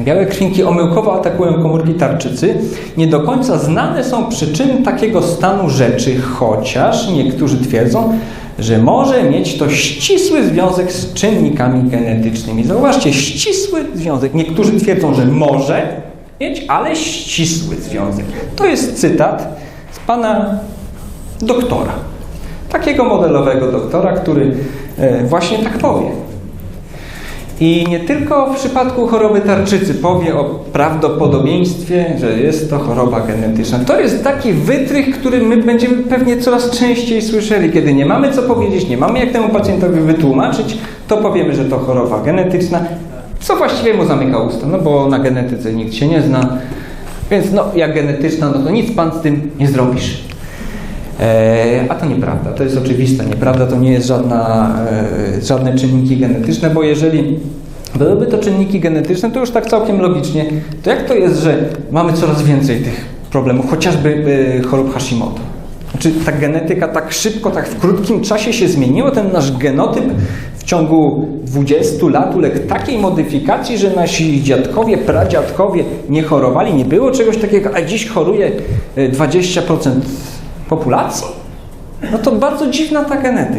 białe krwinki omyłkowo atakują komórki tarczycy, nie do końca znane są przyczyny takiego stanu rzeczy, chociaż niektórzy twierdzą, że może mieć to ścisły związek z czynnikami genetycznymi. Zauważcie, ścisły związek. Niektórzy twierdzą, że może mieć, ale ścisły związek. To jest cytat z pana doktora. Takiego modelowego doktora, który e, właśnie tak powie. I nie tylko w przypadku choroby tarczycy powie o prawdopodobieństwie, że jest to choroba genetyczna. To jest taki wytrych, który my będziemy pewnie coraz częściej słyszeli. Kiedy nie mamy co powiedzieć, nie mamy jak temu pacjentowi wytłumaczyć, to powiemy, że to choroba genetyczna, co właściwie mu zamyka usta, no bo na genetyce nikt się nie zna. Więc no, jak genetyczna, no to nic pan z tym nie zrobisz. E, a to nieprawda, to jest oczywista nieprawda, to nie jest żadna, e, żadne czynniki genetyczne, bo jeżeli byłyby to czynniki genetyczne, to już tak całkiem logicznie, to jak to jest, że mamy coraz więcej tych problemów, chociażby e, chorób Hashimoto? Znaczy ta genetyka tak szybko, tak w krótkim czasie się zmieniło, ten nasz genotyp w ciągu 20 lat uległ takiej modyfikacji, że nasi dziadkowie, pradziadkowie nie chorowali, nie było czegoś takiego, a dziś choruje e, 20% populacji? No to bardzo dziwna ta genetyka.